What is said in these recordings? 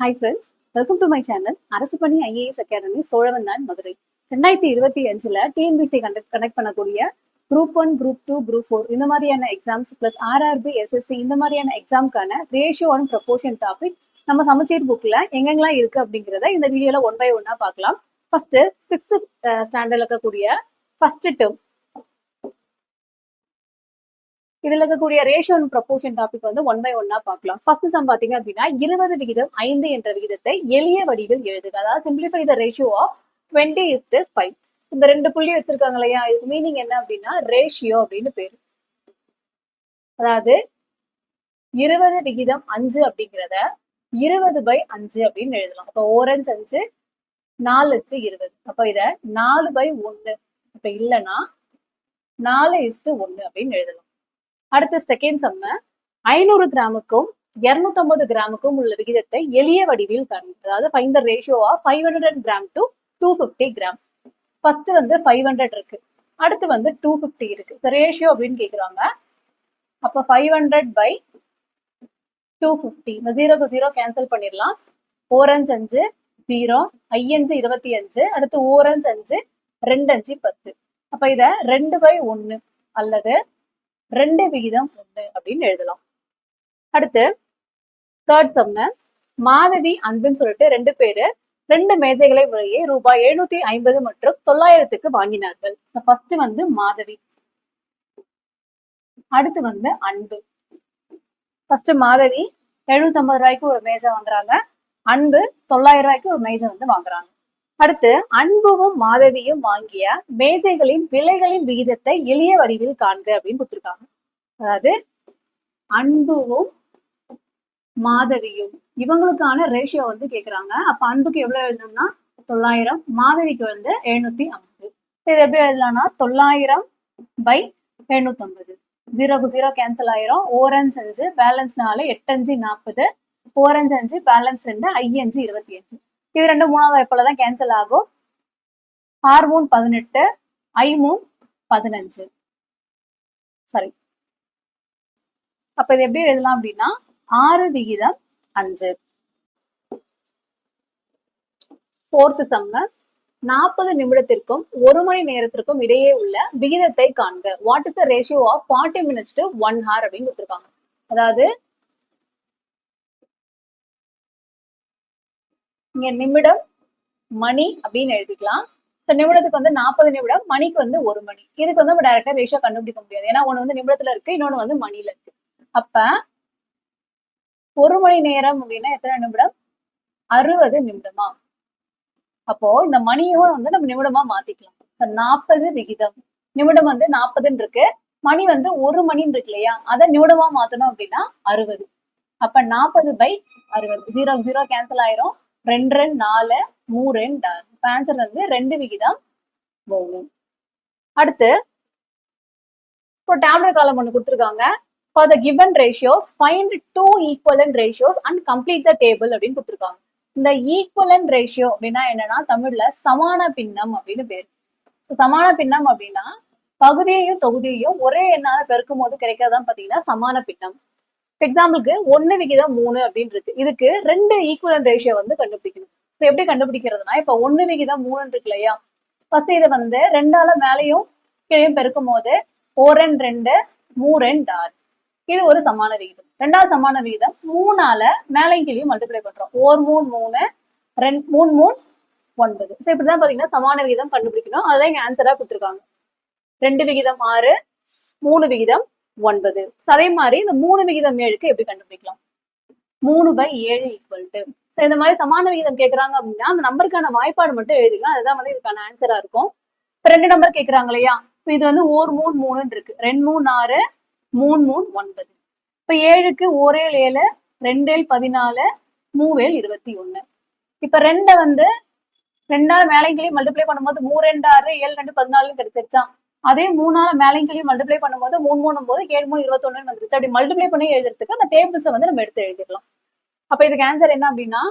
Hi friends welcome to my channel அரசு பணி IAS academy Cholavandan Madurai. ரெண்டாயிரத்தி இருபத்தி அஞ்சுல டிஎன்பிசி கண்டக்ட் கனெக்ட் பண்ணக்கூடிய group one group two group four இந்த மாதிரியான எக்ஸாம்ஸ் பிளஸ் ஆர்ஆர்பி எஸ்எஸ்சி இந்த மாதிரியான எக்ஸாம்க்கான ரேஷியோ அண்ட் ப்ரொபோர்ஷன் டாபிக் நம்ம சமச்சீர் புக்ல எங்கெங்கெல்லாம் இருக்கு அப்படிங்கிறத இந்த வீடியோல ஒன் பை ஒன்னா பார்க்கலாம். ஃபர்ஸ்ட் சிக்ஸ்த் ஸ்டாண்டர்ட்ல இருக்கக்கூடிய ஃபர்ஸ்ட் டேர்ம் இதுல இருக்கக்கூடிய ரேஷியோ அண்ட் ப்ரொபோர்ஷன் டாபிக் வந்து ஒன் பை ஒன்னா பார்க்கலாம். ஃபர்ஸ்ட் சம் பாத்தீங்க அப்படின்னா இருபது விகிதம் ஐந்து என்ற விகிதத்தை எளிய வடிவில் எழுதுக. அதாவது simplify the ratio of twenty is to five இந்த ரெண்டு புள்ளி வச்சிருக்காங்க இல்லையா? இதுக்கு மீனிங் என்ன அப்படின்னா ரேஷியோ அப்படின்னு பேரு. அதாவது இருபது விகிதம் அஞ்சு அப்படிங்கிறத இருபது பை அஞ்சு அப்படின்னு எழுதலாம். அப்போ ஓரஞ்சு அஞ்சு நாலு அஞ்சு இருபது. அப்போ இத நாலு பை ஒன்னு இப்போ இல்லைன்னா நாலு இஸ்டு ஒன்னு அப்படின்னு எழுதலாம். அடுத்த செகண்ட் சம்ம ஐநூறு கிராமுக்கும் இருநூத்தம்பது கிராமுக்கும் உள்ள விகிதத்தை எளிய வடிவில் காண்க அதாவது fine the ratio of five hundred gram to two fifty gram first வந்து ஃபைவ் ஹண்ட்ரட் இருக்கு. அடுத்து வந்து டூ ஃபிஃப்டி இருக்கு. ரேஷியோ அப்படின்னு கேட்குறாங்க அப்போ five hundred by two fifty இந்த ஜீரோக்கு ஜீரோ கேன்சல் பண்ணிடலாம். ஓரஞ்சு அஞ்சு ஜீரோ ஐயஞ்சு இருபத்தி அஞ்சு. அடுத்து ஓரஞ்சு அஞ்சு ரெண்டு அஞ்சு பத்து. அப்போ இதை ரெண்டு பை ஒன்று அல்லது ரெண்டு விகிதம் ஒன்று அப்படின்னு எழுதலாம். அடுத்து தேர்ட் சம்ம மாதவி அன்புன்னு சொல்லிட்டு ரெண்டு பேரு ரெண்டு மேஜைகளை முறையே ரூபாய் எழுநூத்தி ஐம்பது மற்றும் தொள்ளாயிரத்துக்கு வாங்கினார்கள். ஃபர்ஸ்ட் வந்து மாதவி. அடுத்து வந்து அன்பு. ஃபர்ஸ்ட் மாதவி எழுநூத்தி ஐம்பது ரூபாய்க்கு ஒரு மேஜை வாங்குறாங்க. அன்பு தொள்ளாயிரம் ரூபாய்க்கு ஒரு மேஜை வந்து வாங்குறாங்க. அடுத்து அன்புவும் மாதவியும் வாங்கிய மேஜைகளின் விலைகளின் விகிதத்தை எளிய வடிவில் காண்க அப்படின்னு கொடுத்துருக்காங்க. அதாவது அன்புவும் மாதவியும் இவங்களுக்கான ரேஷியோ வந்து கேட்குறாங்க அப்ப அன்புக்கு எவ்வளவு எழுதணும்னா தொள்ளாயிரம் மாதவிக்கு வந்து எழுநூத்தி ஐம்பது. இது எப்படி எழுதலாம்னா தொள்ளாயிரம் பை எழுநூத்தி ஐம்பது. ஜீரோக்கு ஜீரோ கேன்சல் ஆயிரும். ஓரஞ்சு அஞ்சு பேலன்ஸ் நாலு எட்டஞ்சு நாற்பது ஓரஞ்சு அஞ்சு பேலன்ஸ் ரெண்டு ஐ அஞ்சு இருபத்தி அஞ்சு. இது ரெண்டு மூணாவது வாய்ப்பில் தான் கேன்சல் ஆகும். ஆர் மூணு பதினெட்டு ஐ மூணு பதினஞ்சு. சாரி அப்ப இது எப்படி எழுதலாம் அப்படின்னா ஆறு விகிதம் அஞ்சு. ஃபோர்த்து சம்ம நாற்பது நிமிடத்திற்கும் ஒரு மணி நேரத்திற்கும் இடையே உள்ள விகிதத்தை காண்க. What is the ratio of forty minutes to one hour அப்படின்னு கொடுத்துருக்காங்க. அதாவது இங்க நிமிடம் மணி அப்படின்னு எழுதிக்கலாம். ஸோ நிமிடத்துக்கு வந்து நாற்பது நிமிடம் மணிக்கு வந்து ஒரு மணி. இதுக்கு வந்து நம்ம டைரக்டா ரேஷியோ கண்டுபிடிக்க முடியாது. ஏன்னா ஒன்று வந்து நிமிடத்துல இருக்கு இன்னொன்று வந்து மணில இருக்கு. அப்ப ஒரு மணி நேரம் அப்படின்னா எத்தனை நிமிடம்? அறுபது நிமிடமா? அப்போ இந்த மணியும் வந்து நம்ம நிமிடமா மாத்திக்கலாம். நாற்பது விகிதம். நிமிடம் வந்து நாற்பதுன்னு இருக்கு. மணி வந்து ஒரு மணின்னு இருக்கு இல்லையா? அதை நிமிடமா மாத்தணும் அப்படின்னா அறுபது. அப்ப நாற்பது பை அறுபது. ஜீரோ ஜீரோ கேன்சல் ஆயிரும். ரெண்டு ரெண்டு நாலு மூ ரெண்டு. ஆறு ஆன்சர் வந்து ரெண்டு விகிதம் மூணு அடுத்து இப்போ டேப்லெட் காலம் ஒன்று கொடுத்துருக்காங்க. For the given ratios find two equivalent ratios and complete the table அப்படின்னு கொடுத்துருக்காங்க. இந்த ஈக்குவலன் ரேஷியோ அப்படின்னா என்னன்னா தமிழ்ல சமான பின்னம் அப்படின்னு பேர். சமான பின்னம் அப்படின்னா பகுதியையும் தொகுதியையும் ஒரே எண்ணால பெருக்கும் போது கிடைக்கிறதான் பாத்தீங்கன்னா சமான பின்னம். எக்ஸாம்பிளுக்கு ஒன்னு விகிதம் மூணு அப்படின்னு இருக்கு. இதுக்கு ரெண்டு ஈக்குவலன் ரேஷியோ வந்து கண்டுபிடிக்கணும். எப்படி கண்டுபிடிக்கிறதுனா இப்போ ஒன்னு விகிதம் மூணுன்னு இருக்கு இல்லையா? ஃபர்ஸ்ட் இதை வந்து ரெண்டால மேலையும் கீழையும் பெருக்கும் போது ஓரன் ரெண்டு மூரன் ஆறு. இது ஒரு சமான விகிதம். ரெண்டாவது சமான விகிதம் மூணால மேலையும் கீழையும் மல்டிப்ளை பண்றோம். ஓர் மூணு மூணு ரெண்டு மூணு மூணு ஒன்பது. ஸோ இப்படிதான் பாத்தீங்கன்னா சமான விகிதம் கண்டுபிடிக்கணும். அதான் இங்க ஆன்சரா கொடுத்துருக்காங்க. ரெண்டு விகிதம் ஆறு மூணு விகிதம் ஒன்பது. அதே மாதிரி இந்த மூணு விகிதம் ஏழுக்கு எப்படி கண்டுபிடிக்கலாம்? மூணு பை ஏழு ஈக்குவல் டு ஸோ இந்த மாதிரி சமான விகிதம் கேட்குறாங்க அப்படின்னா அந்த நம்பருக்கான வாய்ப்பாடு மட்டும் எழுதிக்கலாம். அதுதான் வந்து இதுக்கான ஆன்சரா இருக்கும். இப்போ ரெண்டு நம்பர் கேட்குறாங்க இல்லையா? இப்போ இது வந்து ஓர் மூணு மூணுன்னு இருக்கு. ரெண்டு மூணு ஆறு மூணு மூணு ஒன்பது. இப்போ ஏழுக்கு ஓரேல் ஏழு ரெண்டேல் பதினாலு மூவேல் இருபத்தி ஒன்று இப்போ ரெண்டை வந்து ரெண்டாவது மேலைங்களையும் மல்டிப்ளை பண்ணும்போது மூணு ரெண்டு ஆறு ஏழு ரெண்டு பதினாலுன்னு கிடைச்சிருச்சான் அதே மூணால மேலைங்களையும் மல்டிப்ளை பண்ணும்போது மூணு மூணு போது ஏழு மூணு இருபத்தொன்னு வந்துருச்சு. அப்படி மல்டிப்ளை பண்ணி எழுதுறதுக்கு அந்த டேபிள்ஸை வந்து நம்ம எடுத்து எழுதிடலாம். அப்ப இதுக்கு ஆன்சர் என்ன அப்படின்னா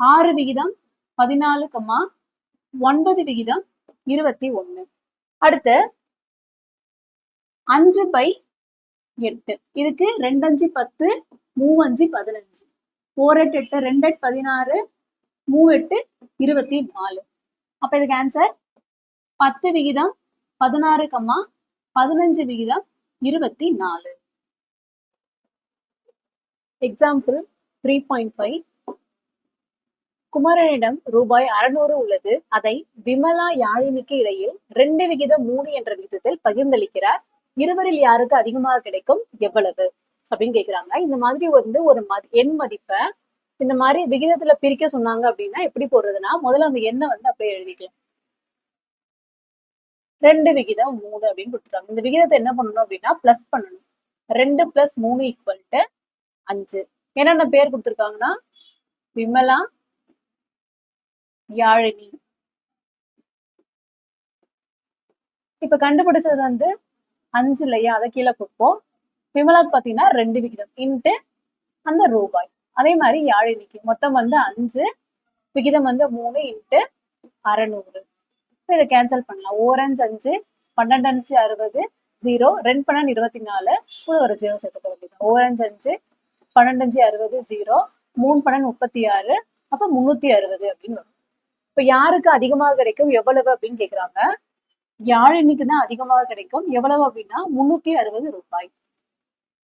ஆறு விகிதம் பதினாலு கம்மா ஒன்பது விகிதம் இருபத்தி ஒண்ணு அடுத்து அஞ்சு பை எட்டு. இதுக்கு ரெண்டு அஞ்சு பத்து மூவஞ்சு பதினஞ்சு. ஓர் எட்டு எட்டு ரெண்டு எட்டு பதினாறு மூவெட்டு இருபத்தி நாலு. அப்ப இதுக்கு ஆன்சர் பத்து விகிதம் பதினாறு கம்மா பதினஞ்சு விகிதம் இருபத்தி நாலு. எக்ஸாம்பிள் த்ரீ பாயிண்ட் ஃபைவ் குமரனிடம் ரூபாய் அறுநூறு உள்ளது. அதை விமலா யாழினிக்கு இடையில் ரெண்டு விகிதம் மூணு என்ற விகிதத்தில் பகிர்ந்தளிக்கிறார். இருவரில் யாருக்கு அதிகமாக கிடைக்கும்? எவ்வளவு? அப்படின்னு கேக்குறாங்க. இந்த மாதிரி வந்து ஒரு மதி எண் மதிப்பை இந்த மாதிரி விகிதத்துல பிரிக்க சொன்னாங்க அப்படின்னா எப்படி போடுறதுன்னா முதல்ல அந்த எண்ணை வந்து அப்படியே எழுதிக்கலாம். ரெண்டு விகிதம் மூணு அப்படின்னு கொடுத்துருக்காங்க இந்த விகிதத்தை என்ன பண்ணணும் அப்படின்னா பிளஸ் பண்ணணும். ரெண்டு பிளஸ் மூணு ஈக்குவல் டு அஞ்சு. என்னென்ன பேர் கொடுத்துருக்காங்கன்னா விமலா யாழினி. இப்ப கண்டுபிடிச்சது வந்து அஞ்சு இல்லையா? அதை கீழே கொடுப்போம். விமலாக்கு பாத்தீங்கன்னா ரெண்டு விகிதம். இன்ட்டு அந்த ரூபாய். அதே மாதிரி யாழினிக்கு. மொத்தம் வந்து அஞ்சு. விகிதம் வந்து மூணு இன்ட்டு அறநூறு. இப்போ இதை கேன்சல் பண்ணலாம். ஓரஞ்சு அஞ்சு பன்னெண்டு அஞ்சு அறுபது ஜீரோ ரெண்டு பன்னெண்டு இருபத்தி நாலு கூட ஒரு ஜீரோ சேர்த்துக்க வேண்டியது ஓரஞ்சு அஞ்சு பன்னெண்டு அஞ்சு அறுபது ஜீரோ மூணு பன்னெண்டு முப்பத்தி ஆறு அப்போ முந்நூற்றி அறுபது அப்படின்னு வரும். இப்போ யாருக்கு அதிகமாக கிடைக்கும் எவ்வளவு அப்படின்னு கேட்குறாங்க யாழினிக்கு தான் அதிகமாக கிடைக்கும் எவ்வளவு அப்படின்னா முந்நூற்றி அறுபது ரூபாய்.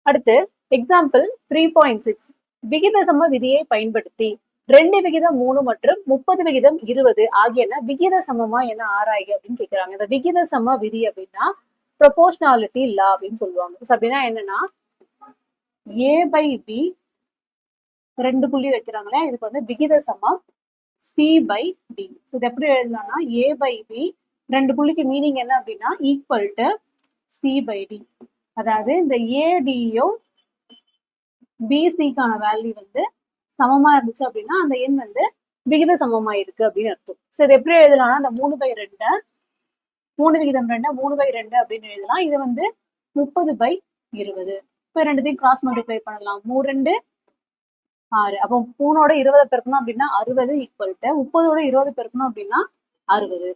அடுத்து எக்ஸாம்பிள் த்ரீ பாயிண்ட் சிக்ஸ் விகிதசம விதியை பயன்படுத்தி. ரெண்டு விகிதம் மூணு மற்றும் முப்பது விகிதம் இருபது ஆகியன விகித சமமா என்ன ஆராய்க அப்படின்னு கேக்குறாங்க. இந்த விகித சம விதி அப்படின்னா ப்ரொபோஷனாலிட்டி லா அப்படின்னு சொல்லுவாங்க. அப்படின்னா என்னன்னா ஏ பை பி ரெண்டு புள்ளி வைக்கிறாங்களே இதுக்கு வந்து விகித சமம் சி பை டி இது எப்படி எழுதலாம்னா ஏ பை பி ரெண்டு புள்ளிக்கு மீனிங் என்ன அப்படின்னா equal to C by D அதாவது இந்த ஏடியும் பிசிக்கான வேல்யூ வந்து சமமா இருந்துச்சு அப்படின்னா அந்த எண் வந்து விகித சமமா இருக்கு அப்படின்னு அர்த்தம். ஸோ இது எப்படி எழுதலாம்னா அந்த மூணு பை ரெண்டை மூணு விகிதம் ரெண்டு மூணு பை ரெண்டு அப்படின்னு எழுதலாம். இது வந்து முப்பது பை இருபது. இப்போ ரெண்டுத்தையும் கிராஸ் மல்டிப்ளை பண்ணலாம். மூணு ரெண்டு ஆறு. அப்போ மூணோட இருபதை பெருக்கணும் அப்படின்னா அறுபது ஈக்குவல் டு முப்பதோட இருபது பெருக்கணும் அப்படின்னா அறுபது.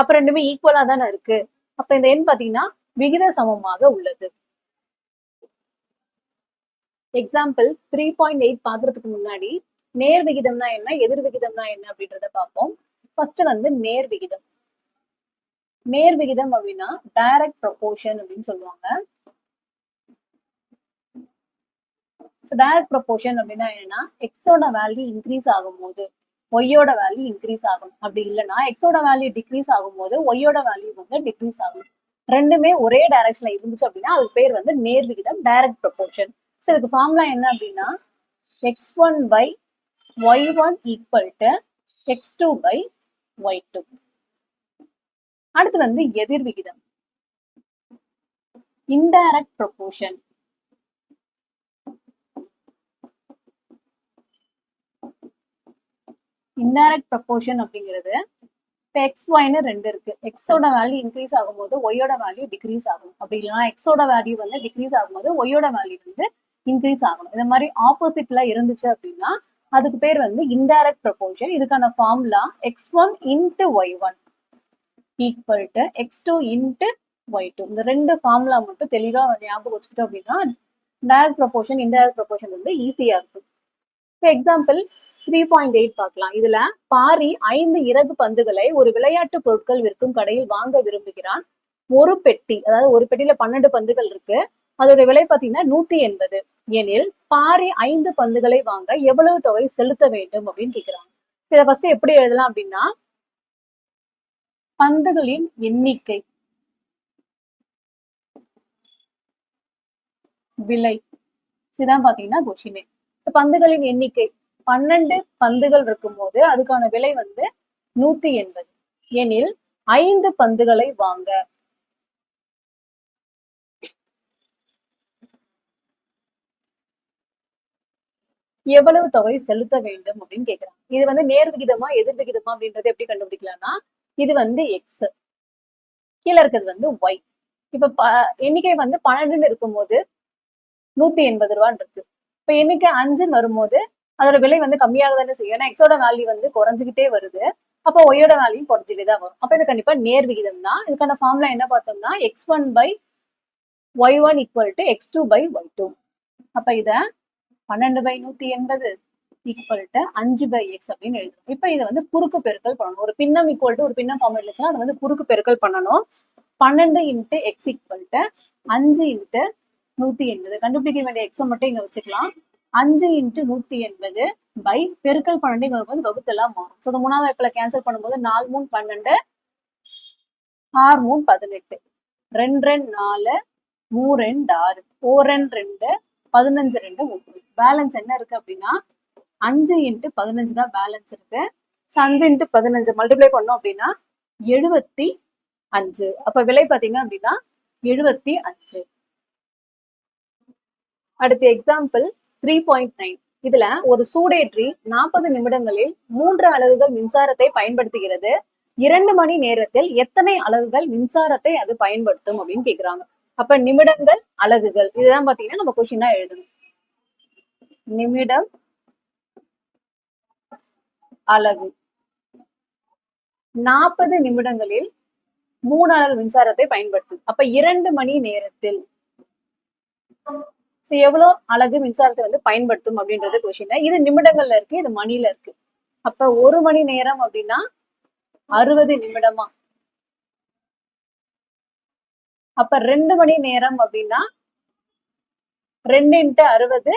அப்ப ரெண்டுமே ஈக்குவலா தானே இருக்கு. அப்ப இந்த எண் பாத்தீங்கன்னா விகித சமமாக உள்ளது. எக்ஸாம்பிள் த்ரீ பாயிண்ட் எயிட் பாக்குறதுக்கு முன்னாடி நேர் விகிதம்னா என்ன எதிர் விகிதம்னா என்ன அப்படின்றத பார்ப்போம். ஃபர்ஸ்ட் வந்து நேர் விகிதம். நேர் விகிதம் அப்படின்னா டைரக்ட் ப்ரொபோர்ஷன் அப்படின்னு சொல்லுவாங்க. ஸோ டைரக்ட் ப்ரொபோர்ஷன் அப்படின்னா என்னன்னா எக்ஸோட வேல்யூ இன்க்ரீஸ் ஆகும்போது ஒய்யோட வேல்யூ இன்க்ரீஸ் ஆகும். அப்படி இல்லைன்னா எக்ஸோட வேல்யூ டிக்ரீஸ் ஆகும்போது ஒய்யோட வேல்யூ வந்து டிக்ரீஸ் ஆகும். ரெண்டுமே ஒரே டைரக்ஷன்ல இருந்துச்சு அப்படின்னா அதுக்கு பேர் வந்து நேர் விகிதம் டைரக்ட் ப்ரொபோர்ஷன் ஸோ இதுக்கு ஃபார்முலா என்ன அப்படின்னா x one by y one equal to x two by y two அடுத்து வந்து எதிர் விகிதம். இன்டைரக்ட் ப்ரொபோர்ஷன் இன்டைரக்ட் ப்ரொபோர்ஷன் அப்படிங்கிறது இப்போ எக்ஸ் ஒய்னு ரெண்டு இருக்கு. எக்ஸோட வேல்யூ இன்க்ரீஸ் ஆகும்போது ஒய்யோட வேல்யூ டிக்ரீஸ் ஆகும். அப்படி இல்லைன்னா எக்ஸோட வேல்யூ வந்து டிக்ரீஸ் ஆகும்போது ஒய்யோட வேல்யூ வந்து இன்க்ரீஸ் ஆகணும். இந்த மாதிரி ஆப்போசிட்ல இருந்துச்சு அப்படின்னா அதுக்கு பேர் வந்து இன்டைரக்ட் ப்ரொபோஷன் இதுக்கான formula x one into y one equal to x two into y two இந்த ரெண்டு ஃபார்முலா மட்டும் தெளிவாக ஞாபகம் வச்சுக்கிட்டோம் அப்படின்னா டைரக்ட் ப்ரொபோஷன் இன்டைரக்ட் ப்ரொபோஷன் வந்து ஈஸியாக இருக்கும். இப்போ எக்ஸாம்பிள் த்ரீ பாயிண்ட் எயிட் பார்க்கலாம். இதுல பாரி ஐந்து இறகு பந்துகளை ஒரு விளையாட்டு பொருட்கள் விற்கும் கடையில் வாங்க விரும்புகிறான். ஒரு பெட்டி அதாவது ஒரு பெட்டியில பன்னெண்டு பந்துகள் இருக்கு. அதோட விலை பார்த்தீங்கன்னா நூத்தி எண்பது. எனில் பாரி ஐந்து பந்துகளை வாங்க எவ்வளவு தொகை செலுத்த வேண்டும் அப்படின்னு கேக்குறாங்க. இதை ஃபர்ஸ்ட் எப்படி எழுதலாம் அப்படின்னா பந்துகளின் எண்ணிக்கை விலை. இதுதான் பாத்தீங்கன்னா கொஷினே பந்துகளின் எண்ணிக்கை பன்னெண்டு பந்துகள் இருக்கும்போது அதுக்கான விலை வந்து நூத்தி எண்பது. எனில் ஐந்து பந்துகளை வாங்க. எவ்வளவு தொகை செலுத்த வேண்டும் அப்படின்னு கேக்குறாங்க. இது வந்து நேர் விகிதமா எதிர் விகிதமா அப்படின்றத எப்படி கண்டுபிடிக்கலாம்னா இது வந்து எக்ஸ் கீழே இருக்கிறது வந்து ஒய் இப்ப ப எண்ணிக்கை வந்து பன்னெண்டுன்னு இருக்கும்போது நூத்தி எண்பது ரூபான்னு இருக்கு. இப்ப எண்ணிக்கை அஞ்சுன்னு வரும்போது அதோட விலை வந்து கம்மியாக தானே செய்யும். ஏன்னா எக்ஸோட வேல்யூ வந்து குறைஞ்சிக்கிட்டே வருது. அப்போ ஒய்யோட வேல்யூ குறைஞ்சிட்டே தான் வரும். அப்போ இது கண்டிப்பா நேர் விகிதம் தான். இதுக்கான ஃபார்ம்ல என்ன பார்த்தோம்னா x one by y one equal to x two by y two அப்ப இதை பன்னெண்டு பை நூத்தி எண்பது ஈக்குவல் டு அஞ்சு பை எக்ஸ் அப்படின்னு எழுதணும் இப்போ இதை வந்து குறுக்கு பெருக்கல் பண்ணணும். ஒரு பின்னம் ஈக்குவல் டு ஒரு பின்னம் ஃபார்ம் இருந்துச்சுன்னா அதை வந்து குறுக்கு பெருக்கல் பண்ணணும். பன்னெண்டு இன்ட்டு எக்ஸ் ஈக்குவல் டு அஞ்சு இன்ட்டு நூத்தி எண்பது. கண்டுபிடிக்க வேண்டிய எக்ஸை மட்டும் இங்க வச்சுக்கலாம். அஞ்சு இன்ட்டு நூத்தி எண்பது பை பெருக்கல் பன்னெண்டு வரும்போது வகுத்தெல்லாம் மாறும். ஸோ இந்த மூணாவது வாய்ப்புல கேன்சல் பண்ணும்போது நாலு மூணு பன்னெண்டு ஆறு மூணு பதினெட்டு. ரெண்டு ரெண்டு நாலு மூ ரெண்டு ஆறு. ஓர் ரெண்டு ரெண்டு பதினஞ்சு ரெண்டு முப்பது பேலன்ஸ் என்ன இருக்கு அப்படின்னா அஞ்சு இன்ட்டு பதினஞ்சு தான் பேலன்ஸ் இருக்கு. ஸோ அஞ்சு இன்ட்டு பதினஞ்சு மல்டிப்ளை பண்ணோம் அப்படின்னா எழுபத்தி அஞ்சு. அப்ப விலை பாத்தீங்க அப்படின்னா எழுபத்தி அஞ்சு. அடுத்த எக்ஸாம்பிள் த்ரீ பாயிண்ட் நைன் இதுல ஒரு சூடேற்றி நாற்பது நிமிடங்களில் மூன்று அலகுகள் மின்சாரத்தை பயன்படுத்துகிறது. இரண்டு மணி நேரத்தில் எத்தனை அலகுகள் மின்சாரத்தை அது பயன்படுத்தும் அப்படின்னு கேக்குறாங்க. அப்ப நிமிடங்கள் அலகுகள் இதுதான் பாத்தீங்கன்னா நம்ம கொஸ்டினா எழுதணும். நிமிடம் அலகு. நாற்பது நிமிடங்களில் மூணு அலகு மின்சாரத்தை பயன்படுத்தும். அப்ப இரண்டு மணி நேரத்தில். ஸோ எவ்வளோ மின்சாரத்தை வந்து பயன்படுத்தும் அப்படின்றது கொஸ்டின் இது நிமிடங்கள்ல இருக்கு இது மணில இருக்கு. அப்ப ஒரு மணி நேரம் அப்படின்னா அறுபது நிமிடமா? அப்ப ரெண்டு மணி நேரம் அப்படின்னா ரெண்டு இன்ட்டு அறுபது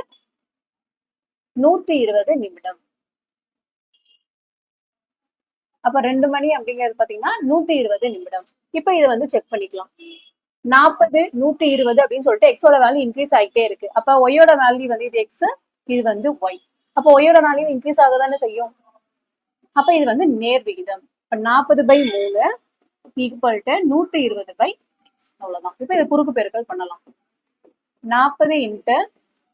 நூத்தி இருபது நிமிடம். அப்ப ரெண்டு மணி அப்படிங்கிறது பாத்தீங்கன்னா நூத்தி இருபது நிமிடம். இப்ப இதை வந்து செக் பண்ணிக்கலாம். நாற்பது நூத்தி இருபது அப்படின்னு சொல்லிட்டு எக்ஸோட வேல்யூ இன்க்ரீஸ் ஆகிட்டே இருக்கு. அப்ப ஒய்யோட வேல்யூ வந்து இது எக்ஸ் இது வந்து ஒய் அப்போ ஒய்யோட வேல்யூ இன்க்ரீஸ் ஆக தானே செய்யும்? அப்ப இது வந்து நேர் விகிதம். இப்ப நாற்பது பை மூணு ஈக்குவல் டு நூத்தி இருபது பை அவ்வளவுதான். இப்ப இது குறுக்கு பெருக்கல் பண்ணலாம். நாற்பது இன்ட்டு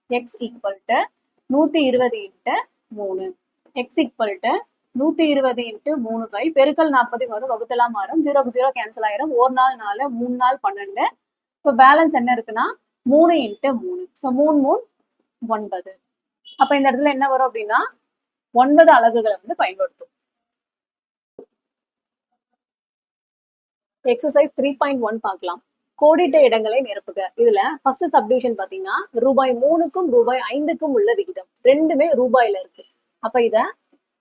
எக்ஸ் ஈக்குவல் டு நூத்தி இருபது இன்ட்டு மூணு. எக்ஸ் ஈக்குவல் டு நூத்தி இருபது இன்ட்டு மூணு பை. பெருக்கல் நாற்பது வரும் வகுத்தலாம் மாறும். ஜீரோக்கு ஜீரோ கேன்சல் ஆயிரும். ஒரு நாள் நாலு மூணு நாள் பன்னெண்டு. இப்போ பேலன்ஸ் என்ன இருக்குன்னா மூணு இன்ட்டு மூணு. ஸோ மூணு மூணு ஒன்பது. அப்ப இந்த இடத்துல என்ன வரும் அப்படின்னா ஒன்பது அலகுகளை வந்து பயன்படுத்தும். எக்ஸசைஸ் த்ரீ பாயிண்ட் ஒன் பார்க்கலாம். கோடிட்ட இடங்களை நிரப்புக. இதுல ஃபர்ஸ்ட் சப்டிவிஷன் பாத்தீங்கன்னா ரூபாய் மூணுக்கும் ரூபாய் ஐந்துக்கும் உள்ள விகிதம். ரெண்டுமே ரூபாயில இருக்கு. அப்ப இத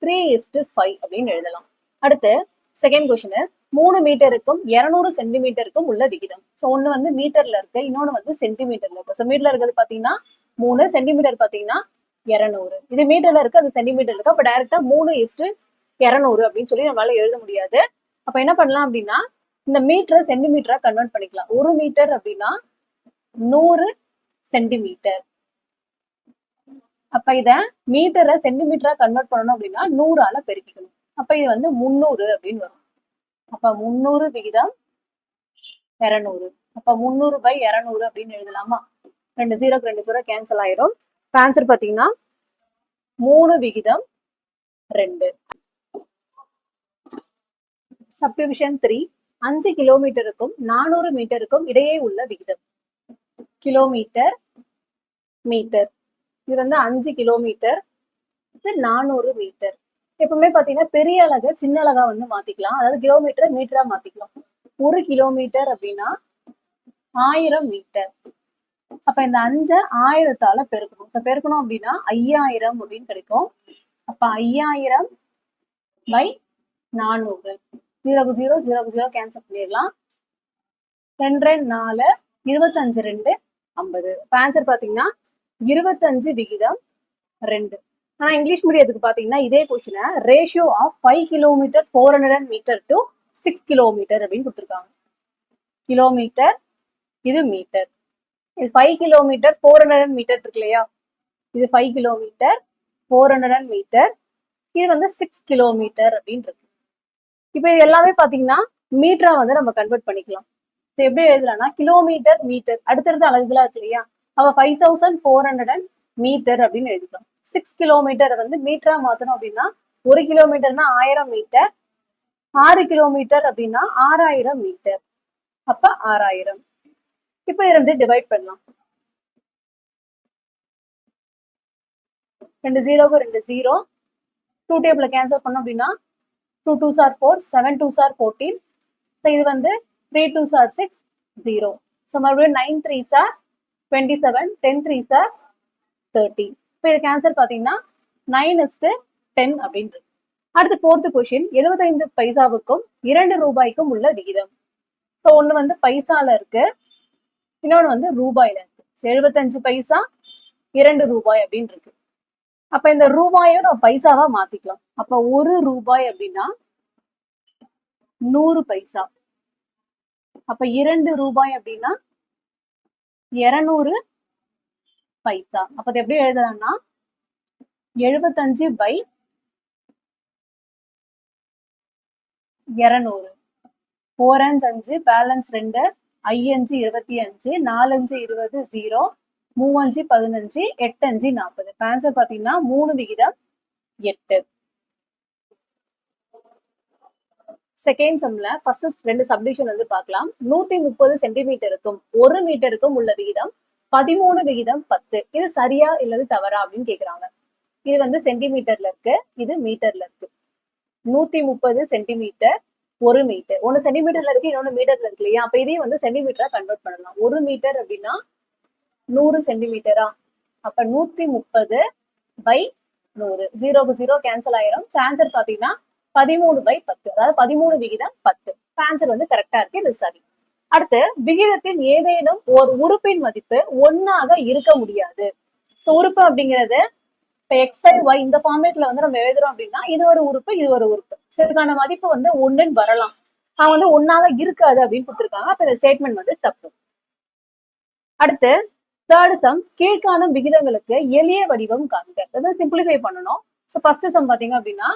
த்ரீ இஸ்டு ஃபைவ் அப்படின்னு எழுதலாம். அடுத்து செகண்ட் கொஸ்டின் மூணு மீட்டருக்கும் இருநூறு சென்டிமீட்டருக்கும் உள்ள விகிதம். ஸோ ஒன்று வந்து மீட்டர்ல இருக்கு இன்னொன்று வந்து சென்டிமீட்டர்ல இருக்கு. ஸோ மீட்டர்ல இருக்கிறது பார்த்தீங்கன்னா மூணு சென்டிமீட்டர் பார்த்தீங்கன்னா இரநூறு. இது மீட்டர்ல இருக்கு அது சென்டிமீட்டர் இருக்கு. அப்போ டைரக்டா மூணு இஸ்டு இரநூறு அப்படின்னு சொல்லி நம்மளால எழுத முடியாது. அப்போ என்ன பண்ணலாம் அப்படின்னா இந்த மீட்டரை சென்டிமீட்டரா கன்வெர்ட் பண்ணிக்கலாம். ஒரு மீட்டர் அப்படின்னா நூறு சென்டிமீட்டர் அப்ப இத மீட்டரை சென்டிமீட்டரா கன்வெர்ட் பண்ணணும் அப்படின்னா நூறால பெருக்கிக்கணும். அப்ப இது வந்து முந்நூறு அப்படின்னு வரும். அப்ப முந்நூறு விகிதம் இரநூறு. அப்ப முந்நூறு பை இரநூறு அப்படின்னு எழுதலாமா? ரெண்டு ஜீரோக்கு ரெண்டு ஜீரோ கேன்சல் ஆயிரும். ஆன்சர் பாத்தீங்கன்னா மூணு விகிதம் ரெண்டு. சப்டிவிஷன் த்ரீ அஞ்சு கிலோமீட்டருக்கும் நானூறு மீட்டருக்கும் இடையே உள்ள விகிதம். Kilometre metre. இது வந்து அஞ்சு கிலோமீட்டர் இது நானூறு மீட்டர். எப்பவுமே பார்த்தீங்கன்னா பெரிய அழகை சின்ன அழகா வந்து மாத்திக்கலாம். அதாவது கிலோமீட்டர் மீட்டரா மாத்திக்கலாம். ஒரு கிலோமீட்டர் அப்படின்னா ஆயிரம் மீட்டர். அப்ப இந்த அஞ்சை ஆயிரத்தால பெருக்கணும். இப்ப பெருக்கணும் அப்படின்னா ஐயாயிரம் அப்படின்னு கிடைக்கும். அப்ப ஐயாயிரம் பை நானூறு. ஜீரோக்கு ஜீரோ ஜீரோக்கு ஜீரோ கேன்சல் பண்ணிடலாம். ரெண்டு ரெண்டு நாலு இருபத்தஞ்சு ரெண்டு ஐம்பது. இப்போ ஆன்சர் பார்த்தீங்கன்னா இருபத்தஞ்சு விகிதம் ரெண்டு. ஆனால் இங்கிலீஷ் மீடியத்துக்கு பார்த்தீங்கன்னா இதே கொஸ்டினை ratio of five kilometre four hundred metre to six kilometre அப்படின்னு கொடுத்துருக்காங்க. கிலோமீட்டர் இது மீட்டர் இது five kilometre four hundred metre இருக்கு இல்லையா? இது five kilometre four hundred metre இது வந்து சிக்ஸ் கிலோமீட்டர் அப்படின்னு இருக்கு. இப்போ இது எல்லாமே பார்த்தீங்கன்னா மீட்டரா வந்து நம்ம கன்வெர்ட் பண்ணிக்கலாம். இது எப்படி எழுதலாம்னா கிலோமீட்டர் மீட்டர் அடுத்தடுத்த அலகுகளா இருக்கு இல்லையா? அப்ப five thousand four hundred and metre அப்படின்னு எழுதிக்கலாம். சிக்ஸ் கிலோமீட்டர் வந்து மீட்டரா மாத்தணும் அப்படின்னா ஒரு கிலோமீட்டர்னா ஆயிரம் மீட்டர் ஆறு கிலோமீட்டர் அப்படின்னா ஆறாயிரம் மீட்டர் அப்ப ஆறாயிரம். இப்ப இருந்து டிவைட் பண்ணலாம். ரெண்டு ஜீரோக்கு ரெண்டு ஜீரோ டூ டேபிள் கேன்சல் பண்ணோம் அப்படின்னா two two are four seven two are fourteen so இது வந்து three two are six zero so மறுபடியும் nine three are twenty seven ten three are thirty இப்போ இதுக்கு ஆன்சர் பார்த்தீங்கன்னா நைன் இஸ்ட்டு டென் அப்படின்னு அடுத்து ஃபோர்த்து கொஷின் எழுபத்தைந்து பைசாவுக்கும் இரண்டு ரூபாய்க்கும் உள்ள விகிதம். ஸோ ஒன்று வந்து பைசால இருக்கு இன்னொன்று வந்து ரூபாயில இருக்கு. எழுபத்தஞ்சு பைசா இரண்டு ரூபாய் அப்படின்னு இருக்கு அப்ப இந்த ரூபாயை நம்ம பைசாவா மாத்திக்கலாம். அப்ப ஒரு ரூபாய் அப்படின்னா நூறு பைசா. அப்ப இரண்டு ரூபாய் அப்படின்னா இருநூறு பைசா. அப்ப அது எப்படி எழுதலாம்னா எழுபத்தஞ்சு பை இரநூறு. ஓரஞ்சு அஞ்சு அஞ்சு பேலன்ஸ் ரெண்டு ஐயஞ்சு இருபத்தி அஞ்சு நாலஞ்சு இருபது ஜீரோ மூவஞ்சு பதினஞ்சு எட்டஞ்சு நாற்பது ஆன்சர் பாத்தீங்கன்னா மூணு விகிதம் எட்டு. செகண்ட் சம்ல ஃபர்ஸ்ட் ரெண்டு சப்டிவிஷன் வந்து பார்க்கலாம். நூத்தி முப்பது சென்டிமீட்டருக்கும் ஒரு மீட்டருக்கும் உள்ள விகிதம் பதிமூணு விகிதம் பத்து. இது சரியா இல்லது தவறா அப்படின்னு கேக்குறாங்க. இது வந்து சென்டிமீட்டர்ல இருக்கு இது மீட்டர்ல இருக்கு. நூத்தி முப்பது சென்டிமீட்டர் ஒரு மீட்டர் ஒன்னு சென்டிமீட்டர்ல இருக்கு இன்னொன்னு மீட்டர்ல இருக்கு இல்லையா? அப்ப இதையும் வந்து சென்டிமீட்டரா கன்வெர்ட் பண்ணலாம். ஒரு மீட்டர் அப்படின்னா நூறு சென்டிமீட்டரா? அப்ப நூத்தி முப்பது பை நூறு. ஜீரோக்கு ஜீரோ கேன்சல் ஆயிரும். ஆன்சர் பாத்தீங்கன்னா பதிமூணு பை பத்து. அதாவது பதிமூணு விகிதம் பத்து. ஆன்சர் வந்து கரெக்டா இருக்கு இது சரி. அடுத்து விகிதத்தின் ஏதேனும் ஒரு உறுப்பின் மதிப்பு ஒன்னாக இருக்க முடியாது. ஸோ உறுப்பு அப்படிங்கிறது இப்போ எக்ஸ் பை ஒய் இந்த ஃபார்மேட்ல வந்து நம்ம எழுதுறோம் அப்படின்னா இது ஒரு உறுப்பு இது ஒரு உறுப்பு. ஸோ இதுக்கான மதிப்பு வந்து ஒன்றுன்னு வரலாம். அவன் வந்து ஒன்னாக இருக்காது அப்படின்னு கொடுத்துருக்காங்க. அப்ப இந்த ஸ்டேட்மெண்ட் வந்து தப்பு. அடுத்து தேர்ட் சம் கீழ்காணும் விகிதங்களுக்கு எளிய வடிவம் காண்க. அதாவது சிம்பிளிஃபை பண்ணணும். ஸோ ஃபர்ஸ்ட் சம் பார்த்தீங்க அப்படின்னா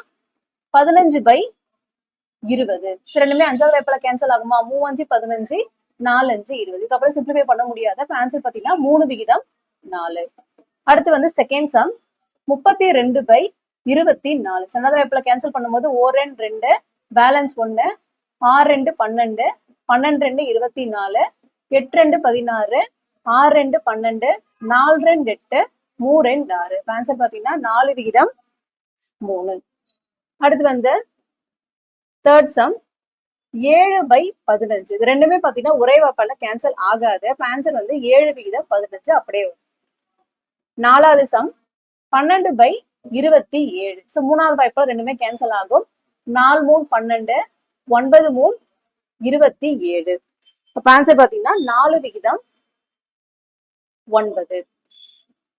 பதினஞ்சு பை இருபது. சரி ரெண்டுமே அஞ்சாவது வாய்ப்பில் கேன்சல் ஆகுமா? மூவஞ்சு பதினஞ்சு நாலஞ்சு இருபது. இதுக்கப்புறம் சிம்பிளிஃபை பண்ண முடியாத. ஆன்சர் பார்த்தீங்கன்னா மூணு விகிதம் நாலு. அடுத்து வந்து செகண்ட் சம் முப்பத்தி ரெண்டு பை இருபத்தி நாலு ரெண்டாவது வாய்ப்பில் கேன்சல் பண்ணும்போது ஓர் ரெண்டு ரெண்டு பேலன்ஸ் ஒன்று ஆறு ரெண்டு பன்னெண்டு பன்னெண்டு ரெண்டு இருபத்தி நாலு எட்டு ரெண்டு பதினாறு ஆறு ரெண்டு பன்னெண்டு நாலு ரெண்டு எட்டு மூணு ரெண்டு ஆறு ஆன்சர் பாத்தீங்கன்னா நாலு விகிதம் மூணு. அடுத்து வந்து தேர்ட் சம் ஏழு பை பதினஞ்சு. இது ரெண்டுமே பாத்தீங்கன்னா ஒரே வாப்பால கேன்சல் ஆகாது. ஆன்சர் வந்து ஏழு விகிதம் பதினஞ்சு அப்படியே வரும். நாலாவது சம் பன்னெண்டு பை இருபத்தி ஏழு. ஸோ மூணாவது வாய்ப்பில் ரெண்டுமே கேன்சல் ஆகும். நாலு மூணு பன்னெண்டு ஒன்பது மூணு இருபத்தி ஏழு. இப்போ ஆன்சர் பாத்தீங்கன்னா நாலு விகிதம் ஒன்பது.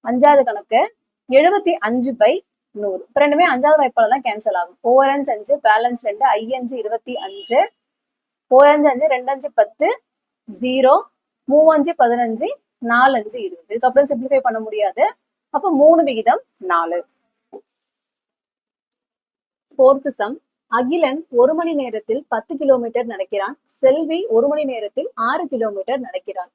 அஞ்சாவது கணக்கு எழுபத்தி அஞ்சு பை நூறு. இப்ப ரெண்டுமே அஞ்சாவது வாய்ப்பால தான் கேன்சல் ஆகும். ஓர் அஞ்சு அஞ்சு பேலன்ஸ் ரெண்டு ஐ அஞ்சு இருபத்தி அஞ்சு. ஓர் அஞ்சு அஞ்சு ரெண்டு அஞ்சு பத்து ஜீரோ மூவஞ்சு பதினஞ்சு நாலஞ்சு இருபது. இதுக்கப்புறம் சிம்பிளிஃபை பண்ண முடியாது. அப்ப மூணு விகிதம் நாலு. ஃபோர்த்து சம் அகிலன் ஒரு மணி நேரத்தில் பத்து கிலோமீட்டர் நடக்கிறான். செல்வி ஒரு மணி நேரத்தில் ஆறு கிலோமீட்டர் நடக்கிறான்.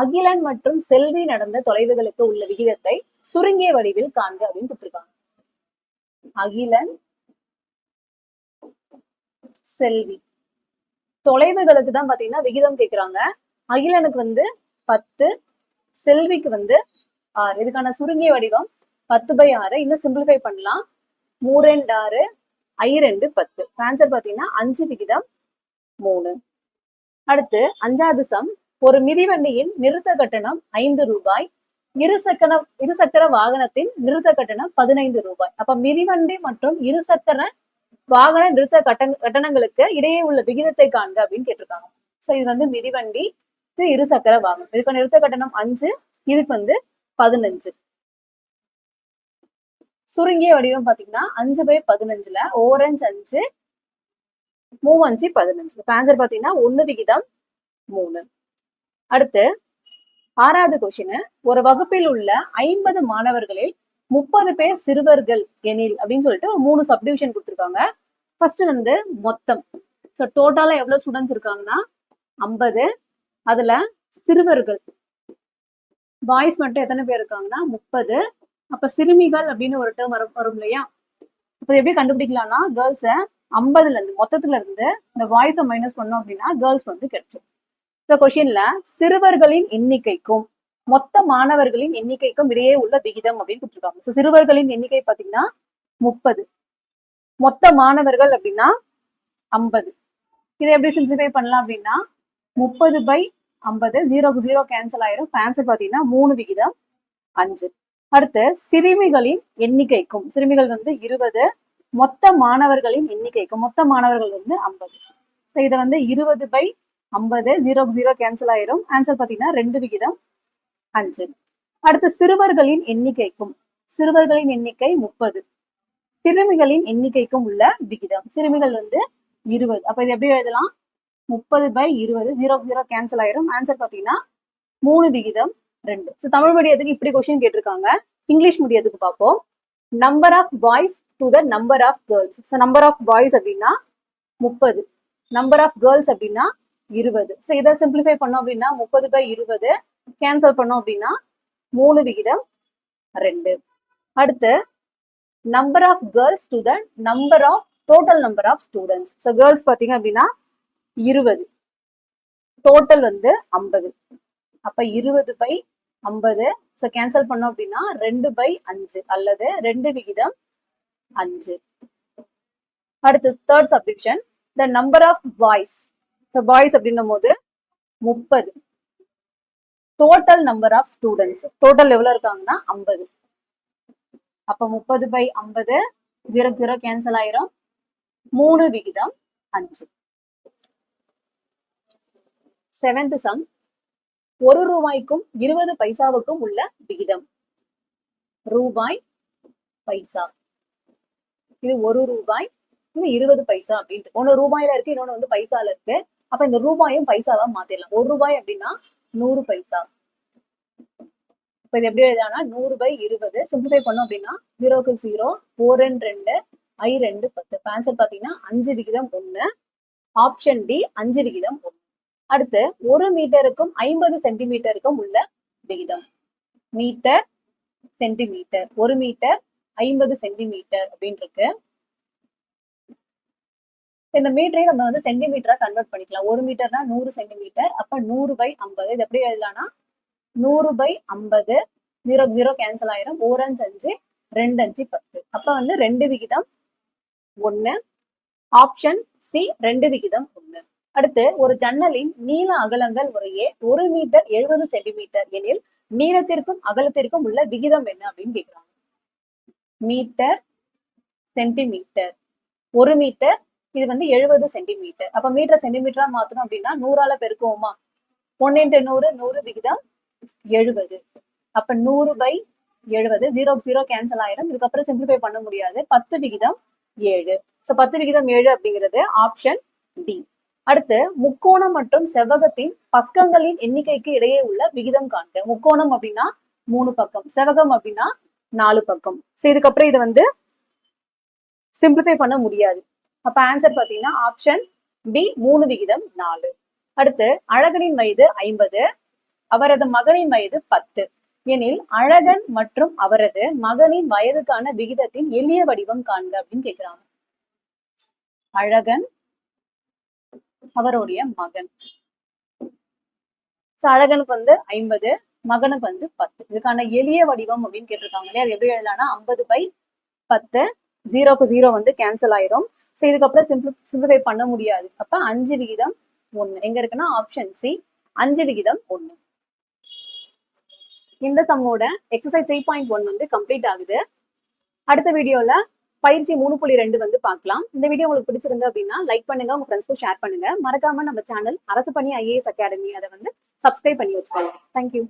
அகிலன் மற்றும் செல்வி நடந்த தொலைவுகளுக்கு உள்ள விகிதத்தை சுருங்கிய வடிவில் காண்க அப்படின்னு கொடுத்துருக்காங்க. அகிலன் செல்வி. தொலைவுகளுக்கு தான் பாத்தீங்கன்னா விகிதம் கேக்குறாங்க அகிலனுக்கு வந்து பத்து செல்விக்கு வந்து ஆறு. இதுக்கான சுருங்கிய வடிவம் பத்து பை ஆறு. இன்னும் சிம்பிளிஃபை பண்ணலாம். மூரெண்டு ஆறு ஐ ரெண்டு பத்து. ஆன்சர் பாத்தீங்கன்னா அஞ்சு விகிதம் மூணு. அடுத்து அஞ்சாவது சம். ஒரு மிதிவண்டியின் நிறுத்த கட்டணம் ஐந்து ரூபாய் இருசக்கர இருசக்கர வாகனத்தின் நிறுத்த கட்டணம் பதினைந்து ரூபாய். அப்ப மிதிவண்டி மற்றும் இருசக்கர வாகன நிறுத்த கட்ட கட்டணங்களுக்கு இடையே உள்ள விகிதத்தை காண்க அப்படின்னு கேட்டிருக்காங்க. ஸோ இது வந்து மிதிவண்டி இது இருசக்கர வாகனம். இதுக்கு நிறுத்த கட்டணம் அஞ்சு இதுக்கு வந்து பதினஞ்சு. சுருங்கிய வடிவம் பாத்தீங்கன்னா அஞ்சு பை பதினஞ்சுல ஓரஞ்சு அஞ்சு மூவஞ்சு பதினஞ்சு. ஆன்சர் பாத்தீங்கன்னா ஒன்னு விகிதம் மூணு. அடுத்து ஆறாவது கொஸ்டின் ஒரு வகுப்பில் உள்ள ஐம்பது மாணவர்களில் முப்பது பேர் சிறுவர்கள் எனில் அப்படின்னு சொல்லிட்டு மூணு சப்டிவிஷன் கொடுத்துருக்காங்க. ஃபர்ஸ்ட் வந்து மொத்தம். ஸோ டோட்டலா எவ்வளவு ஸ்டூடெண்ட்ஸ் இருக்காங்கன்னா ஐம்பது. அதுல சிறுவர்கள். பாய்ஸ் மட்டும் எத்தனை பேர் இருக்காங்கன்னா முப்பது. அப்ப சிறுமிகள் அப்படின்னு ஒரு டேர்ம் வரும் வரும் இல்லையா? அப்ப எப்படி கண்டுபிடிக்கலாம்னா கேர்ள்ஸை ஐம்பதுல இருந்து மொத்தத்துல இருந்து இந்த வாய்ஸை மைனஸ் பண்ணோம் அப்படின்னா கேர்ள்ஸ் வந்து கிடைச்சிடும் இந்த கொஸ்டின்ல சிறுவர்களின் எண்ணிக்கைக்கும் மொத்த மாணவர்களின் எண்ணிக்கைக்கும் இடையே உள்ள விகிதம் அப்படின்னு கொடுத்துருக்காங்க. ஸோ சிறுவர்களின் எண்ணிக்கை பார்த்தீங்கன்னா முப்பது. மொத்த மாணவர்கள் அப்படின்னா ஐம்பது. இதை எப்படி சிம்பிளிஃபை பண்ணலாம் அப்படின்னா முப்பது பை ஐம்பது ஜீரோக்கு ஜீரோ கேன்சல் ஆயிரும். ஆன்சர் பார்த்தீங்கன்னா மூணு விகிதம் அஞ்சு. அடுத்து சிறுமிகளின் எண்ணிக்கைக்கும் சிறுமிகள் வந்து இருபது மொத்த மாணவர்களின் எண்ணிக்கைக்கும் மொத்த மாணவர்கள் வந்து ஐம்பது. ஸோ இதை வந்து இருபது பை ஐம்பது ஜீரோ ஜீரோ கேன்சல் ஆயிரும். ஆன்சர் பார்த்தீங்கன்னா ரெண்டு விகிதம் அஞ்சு. அடுத்து சிறுவர்களின் எண்ணிக்கைக்கும் சிறுவர்களின் எண்ணிக்கை முப்பது. சிறுமிகளின் எண்ணிக்கைக்கும் உள்ள விகிதம். சிறுமிகள் வந்து இருபது. அப்ப இது எப்படி எழுதலாம்? முப்பது பை இருபது ஜீரோ ஜீரோ கேன்சல் ஆயிரும். ஆன்சர் பார்த்தீங்கன்னா மூணு விகிதம் ரெண்டு. ஸோ தமிழ் மீடியத்துக்கு இப்படி கொஸ்டின் கேட்டிருக்காங்க? இங்கிலீஷ் மீடியத்துக்கு பார்ப்போம்? Number of boys to the number of girls so number of boys அப்படின்னா முப்பது. நம்பர் ஆஃப் கேர்ள்ஸ் அப்படின்னா இருபது. ஸோ இதை சிம்பிளிஃபை பண்ணோம் அப்படின்னா முப்பது பை இருபது கேன்சல் பண்ணோம் அப்படின்னா மூணு விகிதம் ரெண்டு. அடுத்து number of girls to the number of total number of students so girls பார்த்தீங்க அப்படின்னா இருபது. டோட்டல் வந்து ஐம்பது. அப்போ இருபது பை ஐம்பது. ஸோ கேன்சல் பண்ணோம் அப்படின்னா ரெண்டு பை அஞ்சு அல்லது ரெண்டு விகிதம் அஞ்சு. அடுத்து third subdivision the number of boys so boys அப்படின்னும் போது முப்பது. Total number of students total எவ்வளோ இருக்காங்கன்னா ஐம்பது. அப்போ முப்பது பை ஐம்பது ஜீரோ ஜீரோ கேன்சல் ஆயிரும். மூணு விகிதம் அஞ்சு. செவன்த் சம் ஒரு ரூபாய்க்கும் இருபது பைசாவுக்கும் உள்ள விகிதம். ரூபாய் பைசா. இது ஒரு ரூபாய் இது இருபது பைசா அப்படின்ட்டு. ஒன்னு ரூபாயில இருக்கு இன்னொன்று வந்து பைசால இருக்கு. அப்ப இந்த ரூபாயும் பைசாவா மாத்திடலாம் ஒரு ரூபாய் அப்படின்னா நூறு பைசா. இப்ப இது எப்படி எழுதலாம்னா நூறு பை இருபது சிம்பிளிஃபை பண்ணோம் அப்படின்னா ஜீரோக்கு ஜீரோ ஃபோர் ரெண்டு ரெண்டு ஐ ரெண்டு பத்து ஆன்சர் பாத்தீங்கன்னா அஞ்சு விகிதம் ஒண்ணு ஆப்ஷன் டி அஞ்சு விகிதம் ஒண்ணு. அடுத்து ஒரு மீட்டருக்கும் ஐம்பது சென்டிமீட்டருக்கும் உள்ள விகிதம். Metre centimetre. ஒரு மீட்டர் ஐம்பது சென்டிமீட்டர் அப்படின்னு இருக்கு. இந்த மீட்டரையும் நம்ம வந்து சென்டிமீட்டரா கன்வெர்ட் பண்ணிக்கலாம். ஒரு மீட்டர்னா நூறு சென்டிமீட்டர் அப்ப நூறு பை ஐம்பது. இது எப்படி எழுதலாம்னா நூறு பை ஐம்பது ஜீரோ ஜீரோ கேன்சல் ஆயிரும். ஓரஞ்சு அஞ்சு ரெண்டு அஞ்சு பத்து. அப்ப வந்து ரெண்டு விகிதம் ஒண்ணு. ஆப்ஷன் சி ரெண்டு விகிதம் ஒண்ணு. அடுத்து ஒரு ஜன்னலின் நீள அகலங்கள் முறையே ஒரு மீட்டர் எழுபது சென்டிமீட்டர் எனில் நீளத்திற்கும் அகலத்திற்கும் உள்ள விகிதம் என்ன அப்படின்னு கேட்கிறாங்க மீட்டர் சென்டிமீட்டர் ஒரு மீட்டர் இது வந்து எழுபது சென்டிமீட்டர். அப்ப மீட்டர் சென்டிமீட்டரா மாத்தணும் அப்படின்னா நூறால பெருக்குவோமா? ஒன்னு இன்ட்டு நூறு நூறு விகிதம் எழுபது அப்ப நூறு பை எழுபது ஜீரோ ஜீரோ கேன்சல் ஆயிரும். இதுக்கப்புறம் சிம்பிளிஃபை பண்ண முடியாது. பத்து விகிதம் ஏழு. ஸோ பத்து விகிதம் ஏழு அப்படிங்கிறது ஆப்ஷன் டி அடுத்து முக்கோணம் மற்றும் செவ்வகத்தின் பக்கங்களின் எண்ணிக்கைக்கு இடையே உள்ள விகிதம் காண்க. முக்கோணம் அப்படின்னா மூணு பக்கம். செவகம் அப்படின்னா நாலு பக்கம். ஸோ இதுக்கப்புறம் இதை வந்து சிம்பிளிஃபை பண்ண முடியாது. அப்ப ஆன்சர் பாத்தீங்கன்னா ஆப்ஷன் பி மூணு விகிதம் நாலு. அடுத்து அழகனின் வயது ஐம்பது அவரது மகனின் வயது பத்து. எனில் அழகன் மற்றும் அவரது மகனின் வயதுக்கான விகிதத்தின் எளிய வடிவம் காண்க அப்படின்னு கேக்குறாங்க. அழகன் அவருடைய மகன். அழகனுக்கு வந்து ஐம்பது மகனுக்கு வந்து பத்து. இதுக்கான எளிய வடிவம் அப்படின்னு கேட்டிருக்காங்க இல்லையா? அது எப்படி எழுதலாம்னா ஐம்பது பை பத்து ஜீரோக்கு ஜீரோ வந்து கேன்சல் ஆயிரும். ஸோ இதுக்கப்புறம் சிம்பிள் சிம்பிளிஃபை பண்ண முடியாது. அப்ப அஞ்சு விகிதம் ஒன்று எங்க இருக்குன்னா ஆப்ஷன் சி அஞ்சு விகிதம் ஒன்று இந்த சம்மோட எக்ஸசைஸ் த்ரீ பாயிண்ட் ஒன் வந்து கம்ப்ளீட் ஆகுது. அடுத்த வீடியோல பயிற்சி மூணு புள்ளி ரெண்டு வந்து பார்க்கலாம். இந்த வீடியோ உங்களுக்கு பிடிச்சிருந்தது அப்படின்னா லைக் பண்ணுங்க உங்க ஃப்ரெண்ட்ஸ்க்கும் ஷேர் பண்ணுங்க. மறக்காம நம்ம சேனல் அரசு பணி ஐஏஎஸ் அகாடமி அதை வந்து சப்ஸ்கிரைப் பண்ணி வச்சுக்கோங்க. தேங்க்யூ